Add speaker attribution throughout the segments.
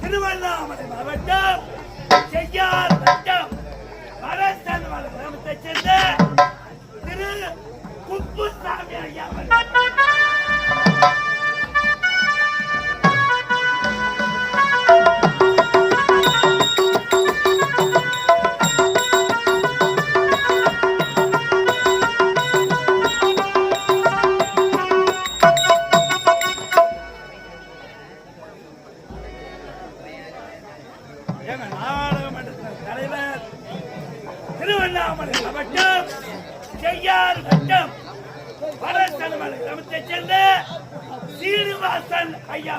Speaker 1: திருவண்ணாமலை மாவட்டம் செய்யார் வட்டம். மரசன் கிராமத்தைச் சேர்ந்த திரு குப்புசாமி ஐயா மன்றத்தின் தலைவர் திருவண்ணாமலை மாவட்டம் செய்யார் வட்டம் வடசனமலை கிராமத்தைச் சேர்ந்த சீனிவாசன் ஐயா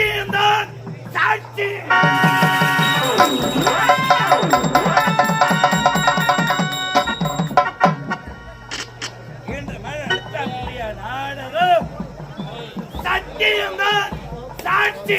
Speaker 1: சத்தியம்தான் சாட்சி. இன்று சத்தியம்தான் சாட்சி.